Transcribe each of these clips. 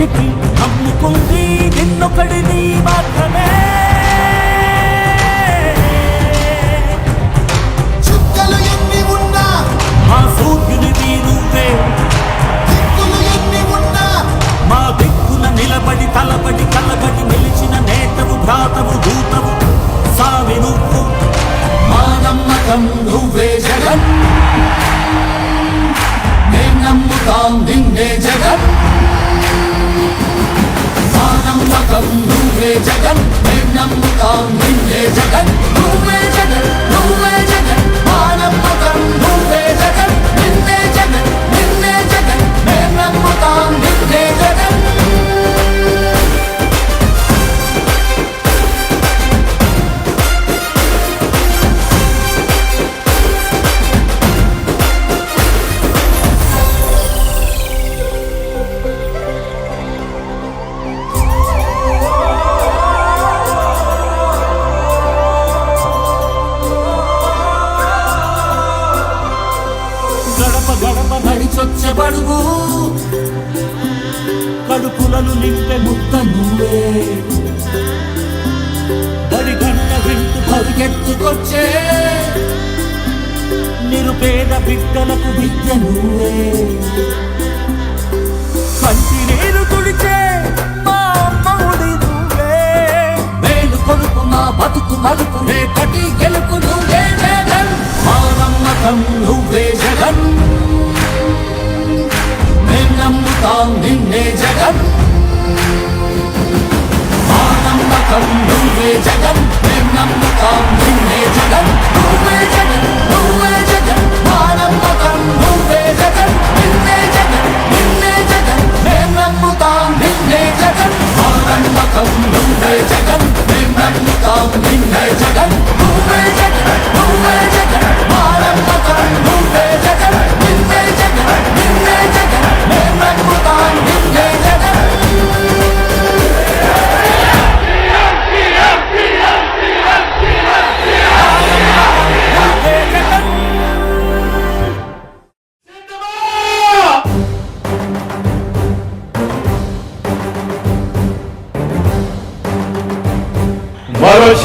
నమ్మాటికి నమ్ముకుంది నిన్నొకడిని మాత్రమే. చుక్కలు ఎన్ని ఉన్నా మా సూర్యునిది నువ్వే దిక్కులు ఎన్ని ఉన్నా మా దిక్కున నిలబడి తలబడి కలబడి నిలిచిన నేతవు భ్రాతవు దూతవు సావి నువ్వు. మా నమ్మకం నువ్వే జగన్. మేం నమ్ముతాం నిన్నే జగన్. నమ్మకం నువ్వే జగన్ మేం నమ్ముతాం నిన్నే జగన్ జగన్. నువ్వే గడప కడుపులను నింపే ముద్ద నువ్వే. బడి గంట వింటూ పరిగెత్తుకొచ్చే నిరుపేద బిడ్డలకు విద్య నువ్వే. కంటి నేను తుడిచే మా అమ్మఒడి నువ్వే. కొడుకు మా బతుకు మలుపు రేపటి గెలుపు నువ్వే మానమ్మకం నువ్వే జగన్. మేం నిన్నే జగన్. మా నమ్మకం నువ్వే జగన్. మేం నమ్ముతాం నిన్నే జగన్. నువ్వే జగన్. నువ్వే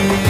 మళ్ళీ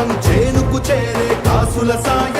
కోసం చేనుకు చేరే కాసుల సాయ.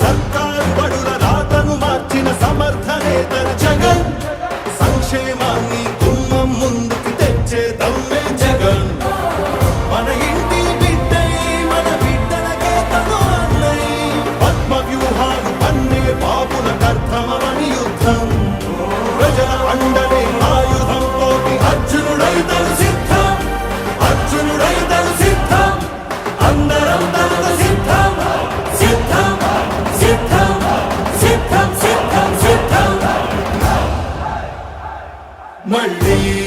సర్కారు బడుల రాతను మార్చిన సమర్థ Marlene.